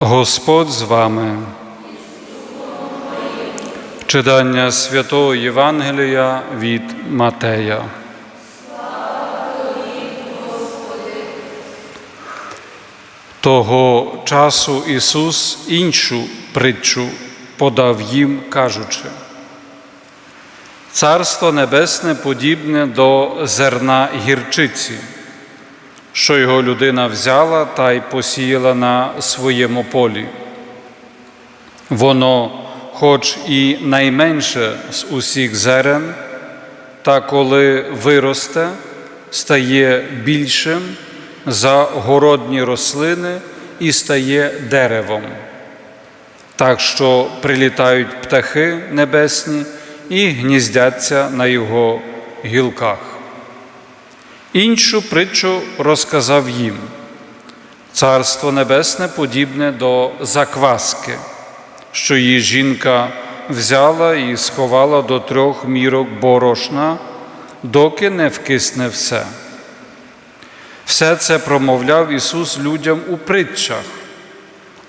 Господь з вами. Читання святого Євангелія від Матея. Того часу Ісус іншу притчу подав їм, кажучи. Царство Небесне подібне до зерна гірчиці, що його людина взяла та й посіяла на своєму полі. Воно, хоч і найменше з усіх зерен, та коли виросте, стає більшим за городні рослини і стає деревом, так що прилітають птахи небесні і гніздяться на його гілках. Іншу притчу розказав їм. Царство Небесне подібне до закваски, що її жінка взяла і сховала до трьох мірок борошна, доки не вкисне все. Все це промовляв Ісус людям у притчах,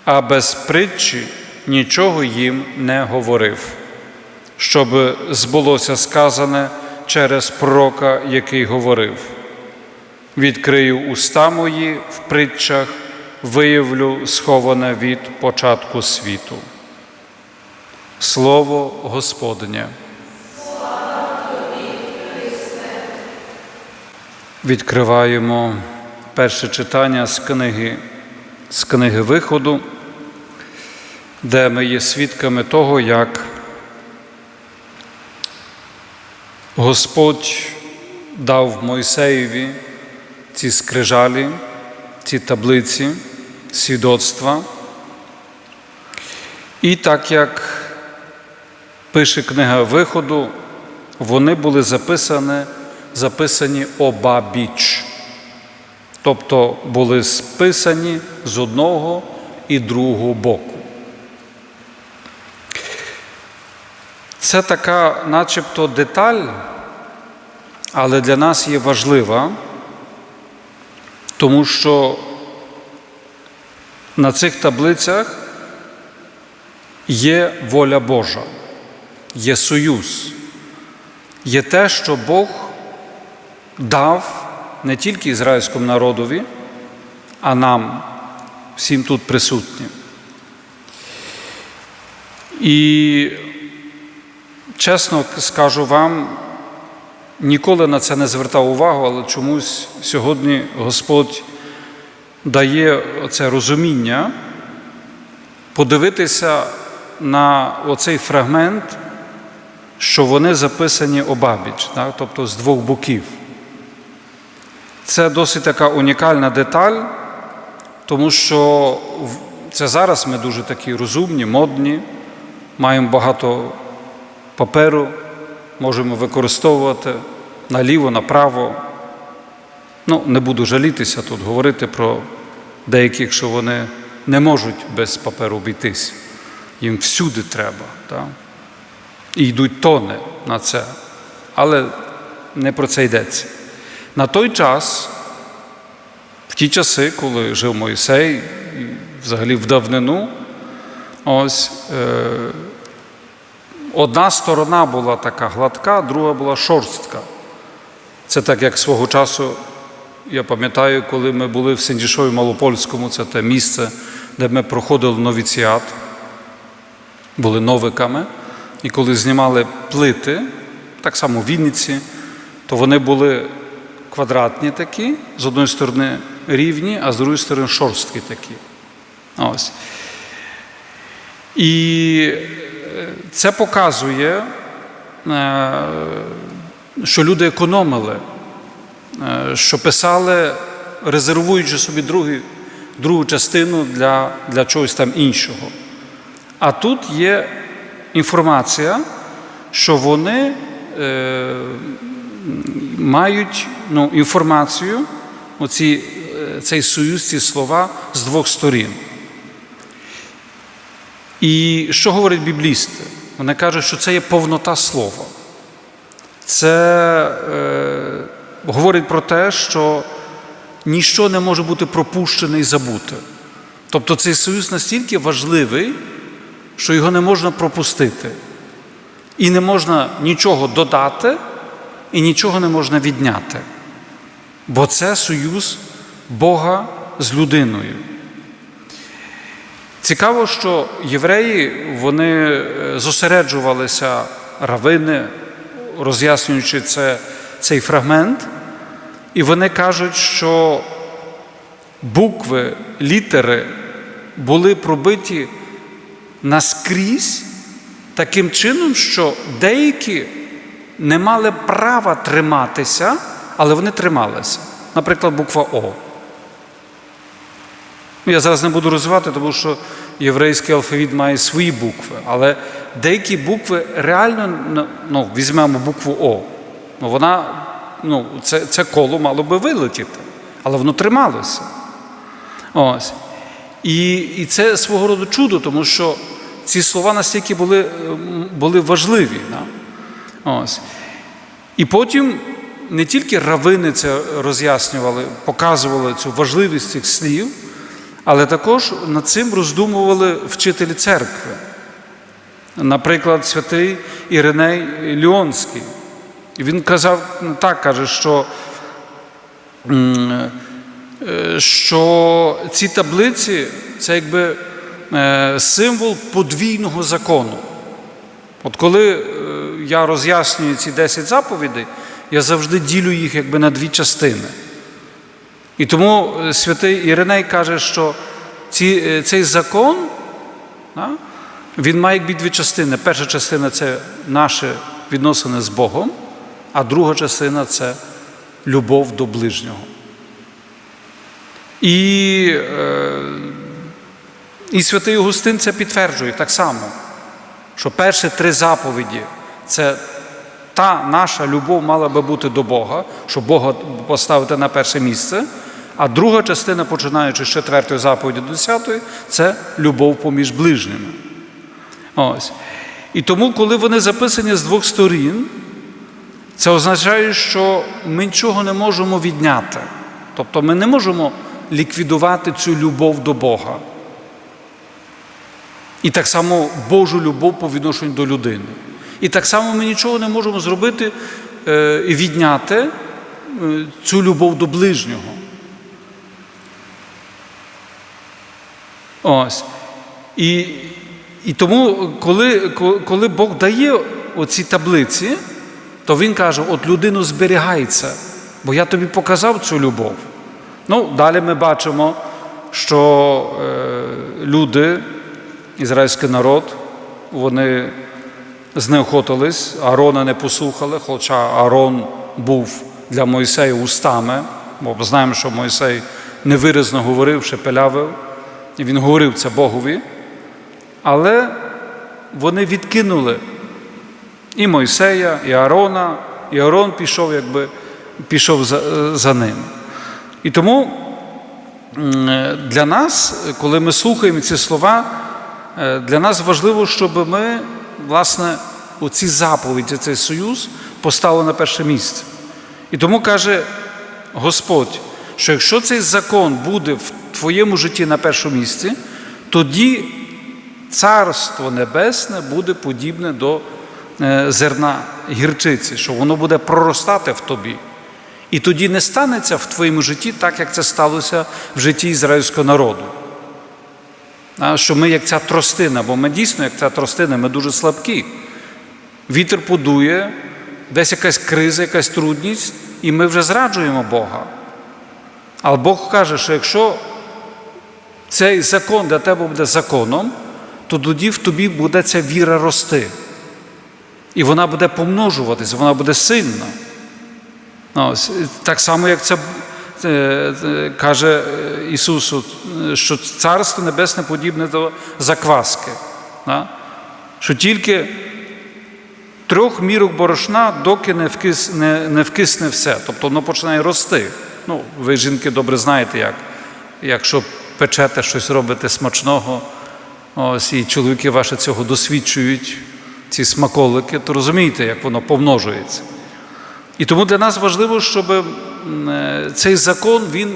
а без притчі нічого їм не говорив, щоб збулося сказане через пророка, який говорив. Відкрию уста мої в притчах, виявлю сховане від початку світу. Слово Господнє. Відкриваємо перше читання з книги, з книги Виходу, де ми є свідками того, як Господь дав Мойсеєві ці скрижалі, ці таблиці, свідоцтва. І так як пише книга Виходу, вони були записані, записані обабіч, тобто були списані з одного і другого боку. Це така, начебто, деталь, але для нас є важлива, тому що на цих таблицях є воля Божа, є союз, є те, що Бог дав не тільки ізраїльському народові, а нам, всім тут присутнім. І чесно скажу вам, ніколи на це не звертав увагу, але чомусь сьогодні Господь дає це розуміння подивитися на оцей фрагмент, що вони записані обабіч, так? тобто з двох боків. Це досить така унікальна деталь, тому що це зараз ми дуже такі розумні, модні, маємо багато паперу, можемо використовувати наліво, направо. Ну, не буду жалітися тут, говорити про деяких, що вони не можуть без паперу обійтись. Їм всюди треба. Так? І йдуть тони на це. Але не про це йдеться. На той час, в ті часи, коли жив Мойсей, взагалі в давнину, ось е, одна сторона була така гладка, друга була шорстка. Це так, як свого часу, я пам'ятаю, коли ми були в Сендішові Малопольському, це те місце, де ми проходили новіціат, були новиками. І коли знімали плити, так само в Вінниці, то вони були квадратні такі, з одної сторони рівні, а з другої сторони шорсткі такі. Ось. І це показує, що люди економили, що писали, резервуючи собі другий, другу частину для, для чогось там іншого. А тут є інформація, що вони е, мають ну, інформацію, оці, цей союз, ці слова з двох сторін. І що говорять біблісти? Вони кажуть, що це є повнота слова. Це е, говорить про те, що ніщо не може бути пропущене і забуте. Тобто цей союз настільки важливий, що його не можна пропустити. І не можна нічого додати, і нічого не можна відняти. Бо це союз Бога з людиною. Цікаво, що євреї вони е, зосереджувалися равини, роз'яснюючи це, цей фрагмент, і вони кажуть, що букви, літери були пробиті наскрізь таким чином, що деякі не мали права триматися, але вони трималися. Наприклад, буква О. Ну, Я зараз не буду розвивати, тому що єврейський алфавіт має свої букви, але деякі букви реально, ну, візьмемо букву О. Ну, вона, ну, це, це коло мало би вилетіти, але воно трималося. Ось. І, і це свого роду чудо, тому що ці слова настільки були, були важливі. Да? Ось. І потім не тільки равини це роз'яснювали, показували цю важливість цих слів, але також над цим роздумували вчителі церкви. Наприклад, святий Іриней Ліонський. Він казав так, каже, що, е, що ці таблиці це якби е, символ подвійного закону. От коли е, я роз'яснюю ці 10 заповідей, я завжди ділю їх якби на дві частини. І тому е, святий Іриней каже, що ці, е, цей закон, да, він має якби дві частини. Перша частина це наші відносини з Богом, а друга частина це любов до ближнього. І, е, і святий Августин це підтверджує так само, що перші три заповіді це та наша любов мала би бути до Бога, щоб Бога поставити на перше місце. А друга частина, починаючи з четвертої заповіді до десятої, це любов поміж ближніми. Ось. І тому, коли вони записані з двох сторін, це означає, що ми нічого не можемо відняти. Тобто ми не можемо ліквідувати цю любов до Бога. І так само Божу любов по відношенню до людини. І так само ми нічого не можемо зробити е, і відняти е, цю любов до ближнього. Ось. І, і тому, коли, коли Бог дає оці таблиці, то Він каже: от людину зберігається, бо я тобі показав цю любов. Ну, далі ми бачимо, що е, люди, ізраїльський народ, вони знеохотились, Аарона не послухали, хоча Аарон був для Мойсея устами, бо знаємо, що Мойсей невиразно говорив, шепелявив, і він говорив це Богові. Але вони відкинули і Мойсея, і Аарона, і Аарон пішов, якби пішов за, за ним. І тому для нас, коли ми слухаємо ці слова, для нас важливо, щоб ми, власне, у ці заповіді, цей союз поставили на перше місце. І тому каже Господь, що якщо цей закон буде в твоєму житті на першому місці, тоді Царство Небесне буде подібне до зерна гірчиці, що воно буде проростати в тобі. І тоді не станеться в твоєму житті так, як це сталося в житті ізраїльського народу. Що ми як ця тростина, бо ми дійсно, як ця тростина, ми дуже слабкі. Вітер подує, десь якась криза, якась трудність, і ми вже зраджуємо Бога. Але Бог каже, що якщо цей закон для тебе буде законом, то тоді в тобі буде ця віра рости. І вона буде помножуватися, вона буде сильна. Ось, Так само, як це каже Ісусу, що Царство Небесне подібне до закваски. Що тільки трьох мірок борошна, доки не вкис, не, не вкисне все. Тобто воно починає рости. Ну, Ви, жінки, добре знаєте, як. Якщо печете щось робите смачного, ось, і чоловіки ваші цього досвідчують, ці смаколики, то розумієте, як воно помножується. І тому для нас важливо, щоб цей закон він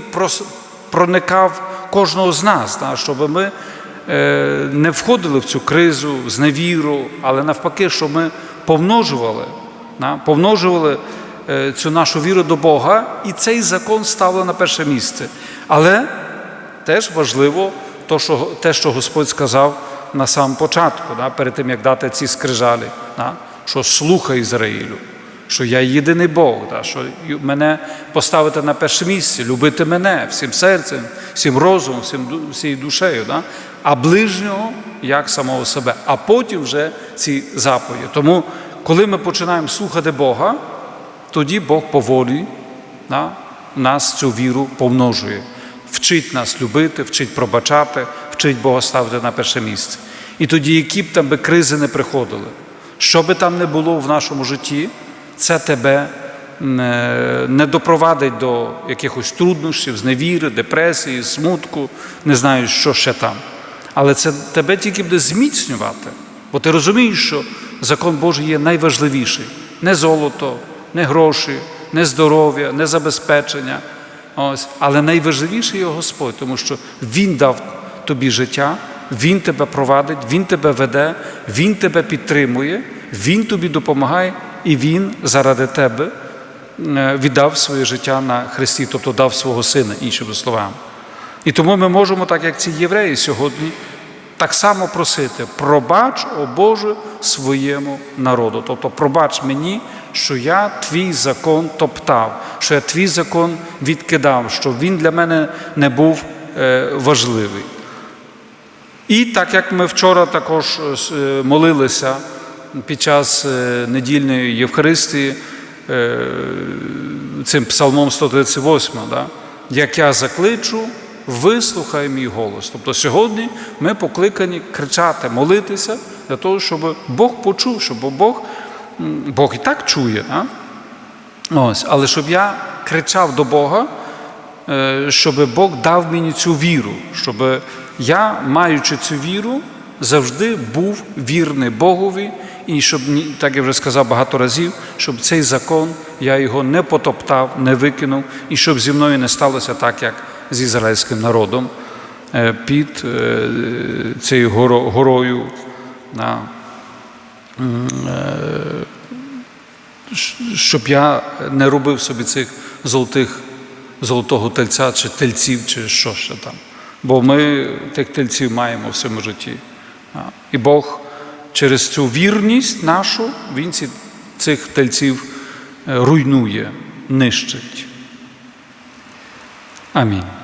проникав кожного з нас, щоб ми е, не входили в цю кризу, зневіру, але навпаки, щоб ми помножували, помножували е, цю нашу віру до Бога, і цей закон ставили на перше місце. Але теж важливо то, що, те, що Господь сказав на самому початку, да, перед тим, як дати ці скрижалі, да, що слухай Ізраїлю, що я єдиний Бог, да, що мене поставити на перше місце, любити мене всім серцем, всім розумом, всім, всією душею, да, а ближнього як самого себе, а потім вже ці заповіді. Тому, коли ми починаємо слухати Бога, тоді Бог поволі да, нас цю віру помножує, вчить нас любити, вчить пробачати, вчить Бога ставити на перше місце. І тоді, які б там би кризи не приходили, що би там не було в нашому житті, це тебе не, не допровадить до якихось труднощів, зневіри, депресії, смутку, не знаю, що ще там. Але це тебе тільки буде зміцнювати, бо ти розумієш, що закон Божий є найважливіший. Не золото, не гроші, не здоров'я, не забезпечення. Ось. Але найважливіший є Господь, тому що Він дав тобі життя, Він тебе провадить, Він тебе веде, Він тебе підтримує, Він тобі допомагає, і Він заради тебе е, віддав своє життя на Христі, тобто дав свого сина, іншими словами. І тому ми можемо, так як ці євреї сьогодні, так само просити: пробач, о Боже, своєму народу. Тобто, пробач мені, що я твій закон топтав, що я твій закон відкидав, що він для мене не був е, важливий. І так як ми вчора також е, е, молилися під час недільної Євхаристії цим псалмом 138, да? як я закличу, вислухай мій голос. Тобто сьогодні ми покликані кричати, молитися для того, щоб Бог почув, щоб Бог, Бог і так чує. А? Ось, але щоб я кричав до Бога, е, щоб Бог дав мені цю віру, щоб я, маючи цю віру, завжди був вірний Богові, і щоб, так я вже сказав багато разів, щоб цей закон я його не потоптав, не викинув, і щоб зі мною не сталося так, як з ізраїльським народом е, під е, цією горою. на щоб я не робив собі цих золотих, золотого тельця чи тельців, чи що ще там. Бо ми тих тельців маємо в своєму житті. І Бог через цю вірність нашу, Він цих тельців е, руйнує, нищить. Амінь.